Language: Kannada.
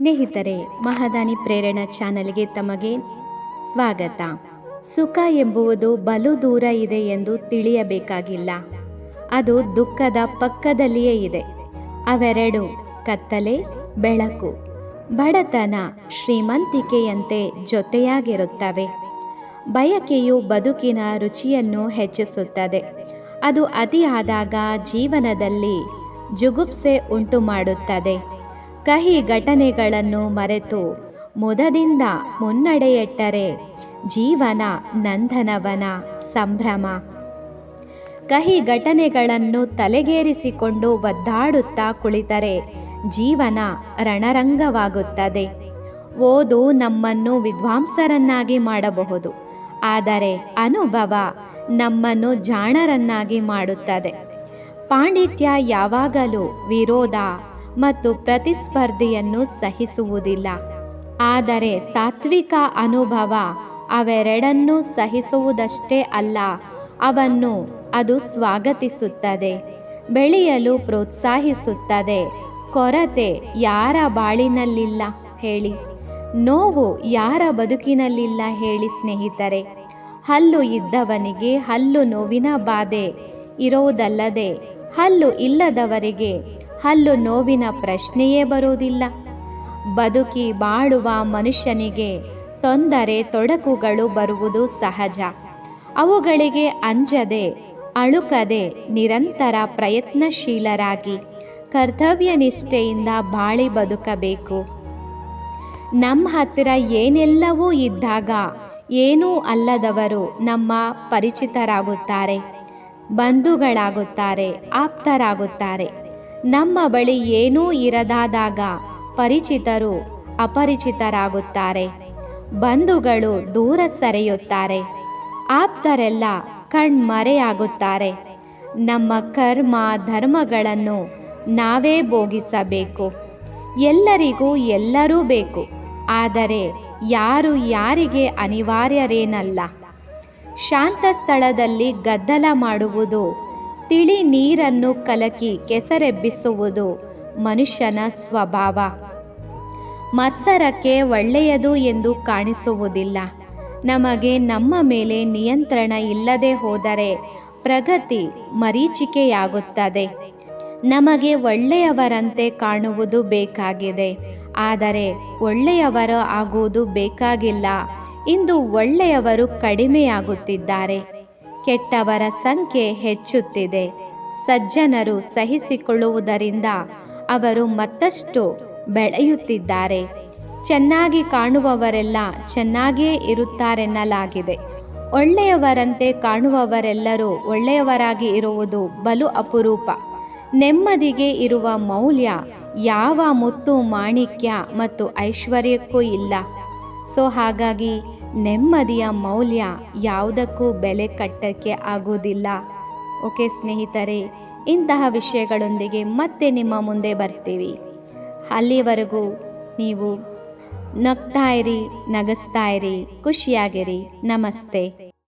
ಸ್ನೇಹಿತರೆ, ಮಹಾದಾನಿ ಪ್ರೇರಣಾ ಚಾನೆಲ್ಗೆ ತಮಗೆ ಸ್ವಾಗತ. ಸುಖ ಎಂಬುವುದು ಬಲು ದೂರ ಇದೆ ಎಂದು ತಿಳಿಯಬೇಕಾಗಿಲ್ಲ. ಅದು ದುಃಖದ ಪಕ್ಕದಲ್ಲಿಯೇ ಇದೆ. ಅವೆರಡು, ಕತ್ತಲೆ, ಬೆಳಕು. ಬಡತನ ಶ್ರೀಮಂತಿಕೆಯಂತೆ ಜೊತೆಯಾಗಿರುತ್ತವೆ. ಬಯಕೆಯು ಬದುಕಿನ ರುಚಿಯನ್ನು ಹೆಚ್ಚಿಸುತ್ತದೆ. ಅದು ಅತಿಯಾದಾಗ ಜೀವನದಲ್ಲಿ ಜುಗುಪ್ಸೆ ಉಂಟು ಮಾಡುತ್ತದೆ ಕಹಿ ಘಟನೆಗಳನ್ನು ಮರೆತು ಮುದದಿಂದ ಮುನ್ನಡೆಯಟ್ಟರೆ ಜೀವನ ನಂದನವನ ಸಂಭ್ರಮ. ಕಹಿ ಘಟನೆಗಳನ್ನು ತಲೆಗೇರಿಸಿಕೊಂಡು ಒದ್ದಾಡುತ್ತಾ ಕುಳಿತರೆ ಜೀವನ ರಣರಂಗವಾಗುತ್ತದೆ. ಓದು ನಮ್ಮನ್ನು ವಿದ್ವಾಂಸರನ್ನಾಗಿ ಮಾಡಬಹುದು, ಆದರೆ ಅನುಭವ ನಮ್ಮನ್ನು ಜಾಣರನ್ನಾಗಿ ಮಾಡುತ್ತದೆ. ಪಾಂಡಿತ್ಯ ಯಾವಾಗಲೂ ವಿರೋಧ ಮತ್ತು ಪ್ರತಿಸ್ಪರ್ಧಿಯನ್ನು ಸಹಿಸುವುದಿಲ್ಲ. ಆದರೆ ಸಾತ್ವಿಕ ಅನುಭವ ಅವೆರಡನ್ನೂ ಸಹಿಸುವುದಷ್ಟೇ ಅಲ್ಲ, ಅವನ್ನು ಅದು ಸ್ವಾಗತಿಸುತ್ತದೆ, ಬೆಳೆಯಲು ಪ್ರೋತ್ಸಾಹಿಸುತ್ತದೆ. ಕೊರತೆ ಯಾರ ಬಾಳಿನಲ್ಲಿಲ್ಲ ಹೇಳಿ. ನೋವು ಯಾರ ಬದುಕಿನಲ್ಲಿಲ್ಲ ಹೇಳಿ ಸ್ನೇಹಿತರೆ. ಹಲ್ಲು ಇದ್ದವನಿಗೆ ಹಲ್ಲು ನೋವಿನ ಬಾಧೆ ಇರುವುದಲ್ಲದೆ ಹಲ್ಲು ಇಲ್ಲದವರಿಗೆ ಹಲ್ಲು ನೋವಿನ ಪ್ರಶ್ನೆಯೇ ಬರುವುದಿಲ್ಲ. ಬದುಕಿ ಬಾಳುವ ಮನುಷ್ಯನಿಗೆ ತೊಂದರೆ ತೊಡಕುಗಳು ಬರುವುದು ಸಹಜ. ಅವುಗಳಿಗೆ ಅಂಜದೆ, ಅಳುಕದೆ ನಿರಂತರ ಪ್ರಯತ್ನಶೀಲರಾಗಿ ಕರ್ತವ್ಯ ನಿಷ್ಠೆಯಿಂದ ಬಾಳಿ ಬದುಕಬೇಕು. ನಮ್ಮ ಹತ್ತಿರ ಏನೆಲ್ಲವೂ ಇದ್ದಾಗ ಏನೂ ಅಲ್ಲದವರು ನಮ್ಮ ಪರಿಚಿತರಾಗುತ್ತಾರೆ, ಬಂಧುಗಳಾಗುತ್ತಾರೆ, ಆಪ್ತರಾಗುತ್ತಾರೆ. ನಮ್ಮ ಬಳಿ ಏನೂ ಇರದಾದಾಗ ಪರಿಚಿತರು ಅಪರಿಚಿತರಾಗುತ್ತಾರೆ. ಬಂಧುಗಳು ದೂರ ಸರಿಯುತ್ತಾರೆ. ಆಪ್ತರೆಲ್ಲ ಕಣ್ಮರೆಯಾಗುತ್ತಾರೆ. ನಮ್ಮ ಕರ್ಮ, ಧರ್ಮಗಳನ್ನು ನಾವೇ ಭೋಗಿಸಬೇಕು. ಎಲ್ಲರಿಗೂ ಎಲ್ಲರೂ ಬೇಕು. ಆದರೆ ಯಾರು ಯಾರಿಗೆ ಅನಿವಾರ್ಯರೇನಲ್ಲ. ಶಾಂತ ಸ್ಥಳದಲ್ಲಿ ಗದ್ದಲ ಮಾಡುವುದು ತಿಳಿ ನೀರನ್ನು ಕಲಕಿ ಕೆಸರೆಬ್ಬಿಸುವುದು ಮನುಷ್ಯನ ಸ್ವಭಾವ. ಮತ್ಸರಕ್ಕೆ ಒಳ್ಳೆಯದು ಎಂದು ಕಾಣಿಸುವುದಿಲ್ಲ. ನಮಗೆ ನಮ್ಮ ಮೇಲೆ ನಿಯಂತ್ರಣ ಇಲ್ಲದೆ ಹೋದರೆ ಪ್ರಗತಿ ಮರೀಚಿಕೆಯಾಗುತ್ತದೆ. ನಮಗೆ ಒಳ್ಳೆಯವರಂತೆ ಕಾಣುವುದು ಬೇಕಾಗಿದೆ. ಆದರೆ ಒಳ್ಳೆಯವರು ಆಗುವುದು ಬೇಕಾಗಿಲ್ಲ. ಇಂದು ಒಳ್ಳೆಯವರು ಕಡಿಮೆಯಾಗುತ್ತಿದ್ದಾರೆ. ಕೆಟ್ಟವರ ಸಂಖ್ಯೆ ಹೆಚ್ಚುತ್ತಿದೆ. ಸಜ್ಜನರು ಸಹಿಸಿಕೊಳ್ಳುವುದರಿಂದ ಅವರು ಮತ್ತಷ್ಟು ಬೆಳೆಯುತ್ತಿದ್ದಾರೆ. ಚೆನ್ನಾಗಿ ಕಾಣುವವರೆಲ್ಲ ಚೆನ್ನಾಗಿಯೇ ಇರುತ್ತಾರೆನ್ನಲಾಗಿದೆ. ಒಳ್ಳೆಯವರಂತೆ ಕಾಣುವವರೆಲ್ಲರೂ ಒಳ್ಳೆಯವರಾಗಿ ಇರುವುದು ಬಲು ಅಪರೂಪ. ನೆಮ್ಮದಿಗೆ ಇರುವ ಮೌಲ್ಯ ಯಾವ ಮುತ್ತು ಮಾಣಿಕ್ಯ ಮತ್ತು ಐಶ್ವರ್ಯಕ್ಕೂ ಇಲ್ಲ. ಸೊ ಹಾಗಾಗಿ ನೆಮ್ಮದಿಯ ಮೌಲ್ಯ ಯಾವುದಕ್ಕೂ ಬೆಲೆ ಕಟ್ಟಕ್ಕೆ ಆಗುವುದಿಲ್ಲ. ಓಕೆ ಸ್ನೇಹಿತರೆ, ಇಂತಹ ವಿಷಯಗಳೊಂದಿಗೆ ಮತ್ತೆ ನಿಮ್ಮ ಮುಂದೆ ಬರ್ತೀವಿ. ಅಲ್ಲಿವರೆಗೂ ನೀವು ನಗ್ತಾ ಇರಿ, ನಗಿಸ್ತಾ ಇರಿ, ಖುಷಿಯಾಗಿರಿ. ನಮಸ್ತೆ.